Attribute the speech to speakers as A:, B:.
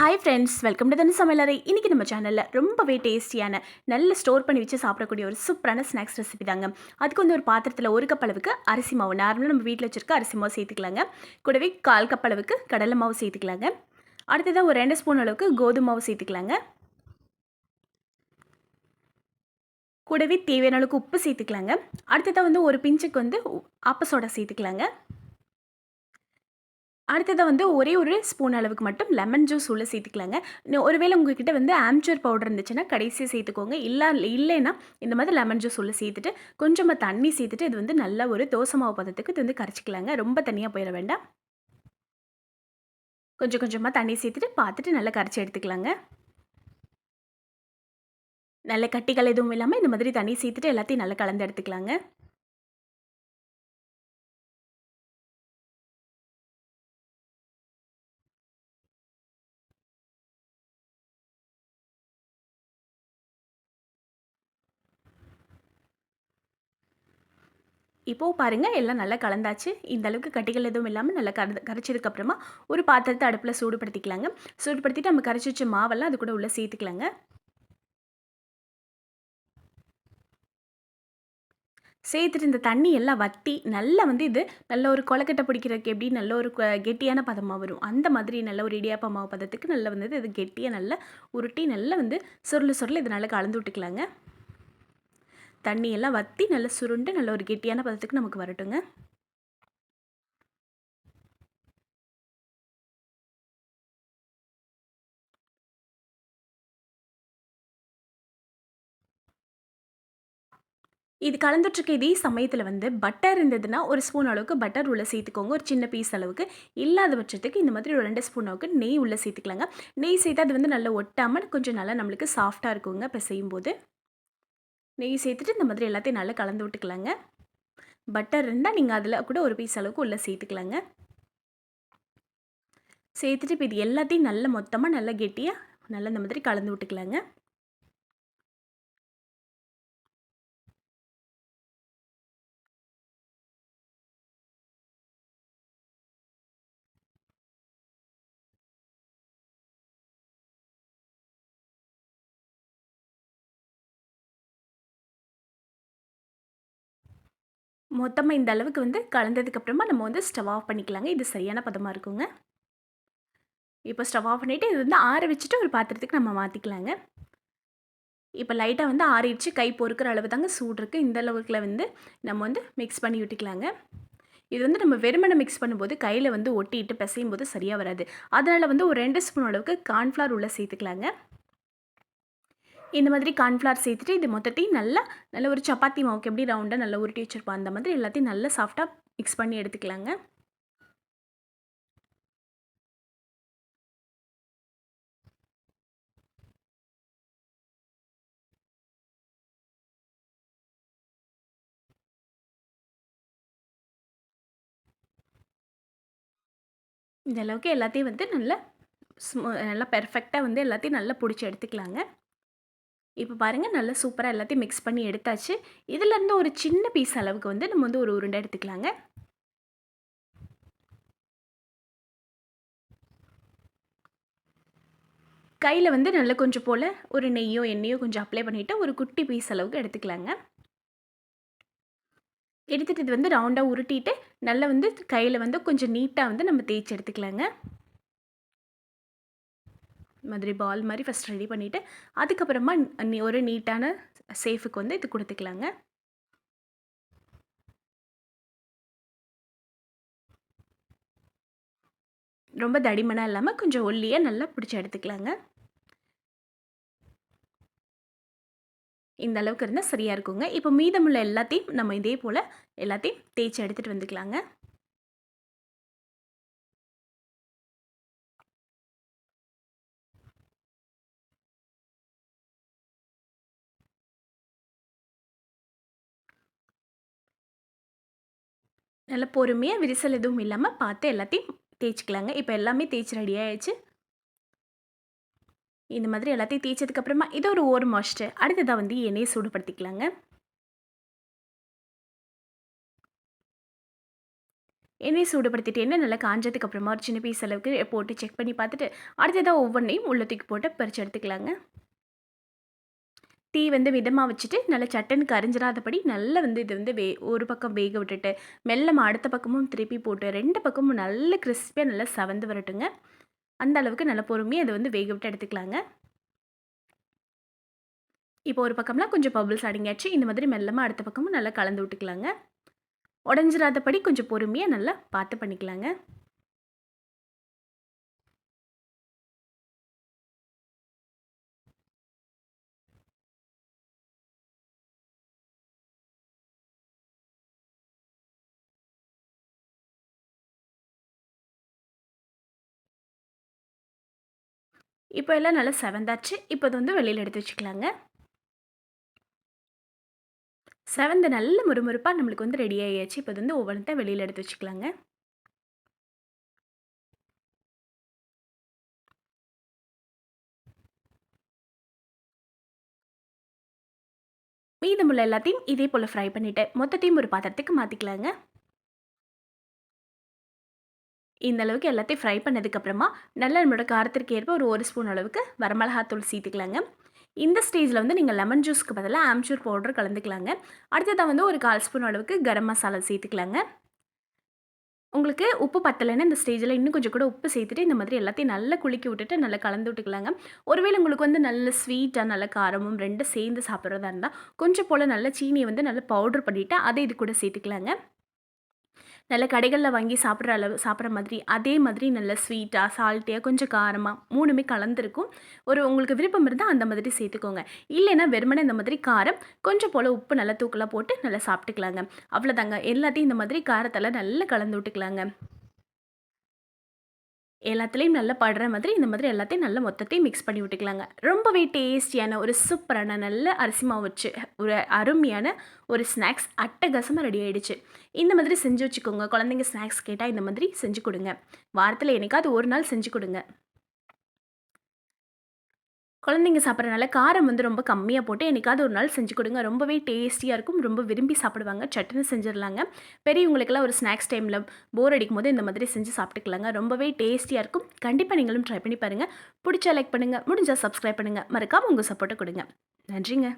A: Hi friends welcome to தனி சமையலறை இன்றைக்கி நம்ம சேனலில் ரொம்பவே டேஸ்டியான நல்ல ஸ்டோர் பண்ணி வச்சு சாப்பிடக்கூடிய ஒரு சூப்பரான ஸ்நாக்ஸ் ரெசிபி தாங்க. அதுக்கு வந்து ஒரு பாத்திரத்தில் ஒரு கப் அளவுக்கு அரிசி மாவு நார்மலாக நம்ம வீட்டில் வச்சுருக்க அரிசி மாவு சேர்த்துக்கலாங்க. கூடவே கால் கப் அளவுக்கு கடலை மாவு சேர்த்துக்கலாங்க. அடுத்ததாக ஒரு ரெண்டு ஸ்பூன் அளவுக்கு கோதுமை மாவு சேர்த்துக்கலாங்க. கூடவே தேவையான அளவுக்கு உப்பு சேர்த்துக்கலாங்க. அடுத்ததாக வந்து ஒரு பிஞ்சுக்கு வந்து அப்ப சோடா சேர்த்துக்கலாங்க. அடுத்ததாக வந்து ஒரே ஒரு ஸ்பூன் அளவுக்கு மட்டும் லெமன் ஜூஸ் உள்ளே சேர்த்துக்கலாங்க. ஒருவேளை உங்ககிட்ட வந்து ஆம்ச்சூர் பவுடர் இருந்துச்சுன்னா கடைசியாக சேர்த்துக்கோங்க. இல்லை இல்லைன்னா இந்த மாதிரி லெமன் ஜூஸ் உள்ளே சேர்த்துட்டு கொஞ்சமாக தண்ணி சேர்த்துட்டு இது வந்து நல்ல ஒரு தோசை மாவு பதத்துக்கு இது வந்து கரைச்சிக்கலாங்க. ரொம்ப தனியாக போயிட வேண்டாம். கொஞ்சம் கொஞ்சமாக தண்ணி சேர்த்துட்டு பார்த்துட்டு நல்லா கரைச்சி எடுத்துக்கலாங்க. நல்ல கட்டிகள் எதுவும் இல்லாமல் இந்த மாதிரி தண்ணி சேர்த்துட்டு எல்லாத்தையும் நல்லா கலந்து எடுத்துக்கலாங்க. இப்போது பாருங்கள் எல்லாம் நல்லா கலந்தாச்சு. இந்த அளவுக்கு கட்டிகள் எதுவும் இல்லாமல் நல்லா கர கரைச்சதுக்கப்புறமா ஒரு பாத்திரத்தை அடுப்பில் சூடுபடுத்திக்கலாங்க. சூடுபடுத்திட்டு நம்ம கரைச்சி வச்ச மாவெல்லாம் அது கூட உள்ளே சேர்த்துக்கலாங்க. சேர்த்துட்டு இந்த தண்ணி எல்லாம் வற்றி நல்லா வந்து இது நல்ல ஒரு கொலக்கட்டை பிடிக்கிறதுக்கு எப்படி நல்ல ஒரு கெட்டியான பதமாக வரும். அந்த மாதிரி நல்ல ஒரு இடியாப்பா மாவு பதத்துக்கு நல்லா வந்து இது கெட்டியாக நல்லா உருட்டி நல்லா வந்து சுருள் சுருள் இது நல்லா கலந்து விட்டுக்கலாங்க. தண்ணியெல்லாம் வற்றி நல்லா சுருண்டு நல்ல ஒரு கெட்டியான பதத்துக்கு நமக்கு வரட்டுங்க. இது கலந்துட்டுருக்க இதே சமயத்தில் வந்து பட்டர் இருந்ததுன்னா ஒரு ஸ்பூன் அளவுக்கு பட்டர் உள்ளே சேர்த்துக்கோங்க. ஒரு சின்ன பீஸ் அளவுக்கு. இல்லாத பட்சத்துக்கு இந்த மாதிரி ஒரு ரெண்டு ஸ்பூன் அளவுக்கு நெய் உள்ளே சேர்த்துக்கலாங்க. நெய் சேர்த்து அது வந்து நல்லா ஒட்டாமல் கொஞ்சம் நல்லா நம்மளுக்கு சாஃப்டாக இருக்குங்க இப்போ செய்யும்போது நெய் சேர்த்துட்டு இந்த மாதிரி எல்லாத்தையும் நல்லா கலந்து விட்டுக்கலாங்க. பட்டர் இருந்தால் நீங்கள் அதில் கூட ஒரு பீஸ் அளவுக்கு உள்ளே சேர்த்துக்கலாங்க. சேர்த்துட்டு இப்போ இது எல்லாத்தையும் நல்ல மொத்தமாக நல்லா கெட்டியாக நல்லா இந்த மாதிரி கலந்து விட்டுக்கலாங்க. மொத்தமாக இந்த அளவுக்கு வந்து கலந்ததுக்கப்புறமா நம்ம வந்து ஸ்டவ் ஆஃப் பண்ணிக்கலாங்க. இது சரியான பதமாக இருக்குங்க. இப்போ ஸ்டவ் ஆஃப் பண்ணிவிட்டு இது வந்து ஆற வச்சுட்டு ஒரு பாத்திரத்துக்கு நம்ம மாற்றிக்கலாங்க இப்போ லைட்டாக வந்து ஆறிடுச்சு. கை பொறுக்கிற அளவு தாங்க சூடு இருக்குது இந்த அளவுக்குல வந்து நம்ம வந்து மிக்ஸ் பண்ணி விட்டுக்கலாங்க. இது வந்து நம்ம வெறுமனை மிக்ஸ் பண்ணும்போது கையில் வந்து ஒட்டிட்டு பிசையும் போது சரியாக வராது. அதனால் வந்து ஒரு ரெண்டு ஸ்பூன் அளவுக்கு கார்ன்ஃப்ளவர் உள்ளே சேர்த்துக்கலாங்க. இந்த மாதிரி கார்ன்ஃப்ளவர் சேர்த்துட்டு இது மொத்தத்தையும் நல்லா நல்ல ஒரு சப்பாத்தி மாவுக்கு எப்படி ரவுண்டாக நல்லா உருட்டி வச்சுருப்போம் அந்த மாதிரி எல்லாத்தையும் நல்லா சாஃப்டாக மிக்ஸ் பண்ணி எடுத்துக்கலாங்க. இந்த அளவுக்கு எல்லாத்தையும் வந்து நல்லா நல்லா பெர்ஃபெக்டாக வந்து எல்லாத்தையும் நல்லா பிடிச்சி எடுத்துக்கலாங்க. இப்போ பாருங்கள் நல்லா சூப்பராக எல்லாத்தையும் மிக்ஸ் பண்ணி எடுத்தாச்சு. இதிலேருந்து ஒரு சின்ன பீஸ் அளவுக்கு வந்து நம்ம வந்து ஒரு உருண்டை எடுத்துக்கலாங்க. கையில் வந்து நல்லா கொஞ்சம் போல் ஒரு நெய்யோ எண்ணெயோ கொஞ்சம் அப்ளை பண்ணிவிட்டு ஒரு குட்டி பீஸ் அளவுக்கு எடுத்துக்கலாங்க. எடுத்துகிட்டு இது வந்து ரவுண்டாக உருட்டிட்டு நல்லா வந்து கையில் வந்து கொஞ்சம் நீட்டாக வந்து நம்ம தேய்ச்சி எடுத்துக்கலாங்க. மாதிரி பால் மாதிரி ஃபஸ்ட் ரெடி பண்ணிவிட்டு அதுக்கப்புறமா ஒரு நீட்டான சேஃபுக்கு வந்து இது கொடுத்துக்கலாங்க. ரொம்ப தடிமனாக இல்லாமல் கொஞ்சம் ஒல்லியாக நல்லா பிடிச்சி எடுத்துக்கலாங்க. இந்த அளவுக்கு இருந்தால் சரியாக இருக்குங்க. இப்போ மீதமுள்ள எல்லாத்தையும் நம்ம இதே போல் எல்லாத்தையும் தேய்ச்சி எடுத்துகிட்டு வந்துக்கலாங்க. நல்லா பொறுமையாக விரிசல் எதுவும் இல்லாமல் பார்த்து எல்லாத்தையும் தேய்ச்சிக்கலாங்க. இப்போ எல்லாமே தேய்ச்சி ரெடி ஆயிடுச்சு. இந்த மாதிரி எல்லாத்தையும் தேய்ச்சதுக்கப்புறமா இது ஒரு ஓர் மாஸ்ட்டு அடுத்ததாக வந்து எண்ணெயை சூடுபடுத்திக்கலாங்க. எண்ணெய் சூடுபடுத்திட்டு எண்ணெய் நல்லா காஞ்சதுக்கு அப்புறமா ஒரு சின்ன பீஸ் அளவுக்கு போட்டு செக் பண்ணி பார்த்துட்டு அடுத்ததாக ஒவ்வொன்றையும் உள்ள தூக்கி போட்டு பறிச்சு எடுத்துக்கலாங்க. டீ வந்து மிதமாக வச்சுட்டு நல்லா சட்டன்னு கரிஞ்சிடாதபடி நல்லா வந்து இது வந்து வே ஒரு பக்கம் வேக விட்டுட்டு மெல்லமாக அடுத்த பக்கமும் திருப்பி போட்டு ரெண்டு பக்கமும் நல்ல கிறிஸ்பியாக நல்லா சவந்து வரட்டுங்க. அந்த அளவுக்கு நல்லா பொறுமையாக அதை வந்து வேக விட்டு எடுத்துக்கலாங்க. இப்போ ஒரு பக்கம்லாம் கொஞ்சம் பபுள்ஸ் அடங்கியாச்சு. இந்த மாதிரி மெல்லமாக அடுத்த பக்கமும் நல்லா கலந்து விட்டுக்கலாங்க. உடஞ்சிராதபடி கொஞ்சம் பொறுமையாக நல்லா பார்த்து பண்ணிக்கலாங்க. இப்போ எல்லாம் நல்லா செவந்தாச்சு. இப்போ அது வந்து வெளியில் எடுத்து வச்சுக்கலாங்க. செவந்து நல்ல முறுமுறுப்பாக நம்மளுக்கு வந்து ரெடி ஆகியாச்சு இப்போ வந்து ஒவ்வொன்றத்தையும் வெளியில் எடுத்து வச்சுக்கலாங்க. மீதமுள்ள எல்லாத்தையும் இதே போல் ஃப்ரை பண்ணிவிட்டு மொத்தத்தையும் ஒரு பாத்திரத்துக்கு மாற்றிக்கலாங்க இந்த அளவுக்கு எல்லாத்தையும் ஃப்ரை பண்ணதுக்கப்புறமா நல்ல நம்மளோட காரத்திற்கு ஏற்ப ஒரு ஒரு ஸ்பூன் அளவுக்கு வரமிளகாத்தூள் சேர்த்துக்கலாங்க இந்த ஸ்டேஜில் வந்து நீங்கள் லெமன் ஜூஸ்க்கு பதிலாக ஆம்ச்சூர் பவுடர் கலந்துக்கலாங்க. அடுத்ததாக வந்து ஒரு கால் ஸ்பூன் அளவுக்கு கரம் மசாலா சேர்த்துக்கலாங்க உங்களுக்கு உப்பு பத்தலைன்னா இந்த ஸ்டேஜில் இன்னும் கொஞ்சம் கூட உப்பு சேர்த்துட்டு இந்த மாதிரி எல்லாத்தையும் நல்லா குளிக்க விட்டுட்டு நல்லா கலந்து விட்டுக்கலாங்க. ஒருவேளை உங்களுக்கு வந்து நல்ல ஸ்வீட்டாக நல்ல காரமும் ரெண்டும் சேர்ந்து சாப்பிட்றதா இருந்தால் கொஞ்சம் போல் நல்ல சீனியை வந்து நல்லா பவுடர் பண்ணிவிட்டு அதை இது கூட சேர்த்துக்கலாங்க. நல்ல கடைகளில் வாங்கி சாப்பிட்ற அளவு சாப்பிட்ற மாதிரி அதே மாதிரி நல்ல ஸ்வீட்டாக சால்ட்டியாக கொஞ்சம் காரமாக மூணுமே கலந்துருக்கும். ஒரு உங்களுக்கு விருப்பம் இருந்தால் அந்த மாதிரி சேர்த்துக்கோங்க. இல்லைன்னா வெறுமனே இந்த மாதிரி காரம் கொஞ்சம் போல் உப்பு நல்லா தூக்கலாக போட்டு நல்லா சாப்பிட்டுக்கலாங்க. அவ்வளோதாங்க எல்லாத்தையும் இந்த மாதிரி காரத்தெல்லாம் நல்லா கலந்து விட்டுக்கலாங்க. எல்லாத்துலேயும் நல்லா படுற மாதிரி இந்த மாதிரி எல்லாத்தையும் நல்லா மொத்தத்தையும் மிக்ஸ் பண்ணி விட்டுக்கலாங்க. ரொம்பவே டேஸ்டியான ஒரு சூப்பரான நல்ல அரிசி மாவு வச்சு ஒரு அருமையான ஒரு ஸ்நாக்ஸ் அட்டகாசமாக ரெடி ஆகிடுச்சு இந்த மாதிரி செஞ்சு வச்சுக்கோங்க. குழந்தைங்க ஸ்நாக்ஸ் கேட்டால் இந்த மாதிரி செஞ்சு கொடுங்க. வாரத்தில் என்னைக்காவது ஒரு நாள் செஞ்சு கொடுங்க. குழந்தைங்க சாப்பிட்றனால காரம் வந்து ரொம்ப கம்மியாக போட்டு என்றைக்காவது ஒரு நாள் செஞ்சு கொடுங்க. ரொம்பவே டேஸ்டியாக இருக்கும். ரொம்ப விரும்பி சாப்பிடுவாங்க. சட்னி செஞ்சிடலாங்க. பெரியவங்களுக்கெல்லாம் ஒரு ஸ்நாக்ஸ் டைமில் போர் அடிக்கும் போது இந்த மாதிரி செஞ்சு சாப்பிட்டுக்கலாங்க. ரொம்பவே டேஸ்டியாக இருக்கும். கண்டிப்பாக நீங்களும் ட்ரை பண்ணி பாருங்கள் பிடிச்சா லைக் பண்ணுங்கள் முடிஞ்சால் சப்ஸ்கிரைப் பண்ணுங்கள் மறக்காமல் உங்கள் சப்போர்ட்டை கொடுங்க. நன்றிங்க.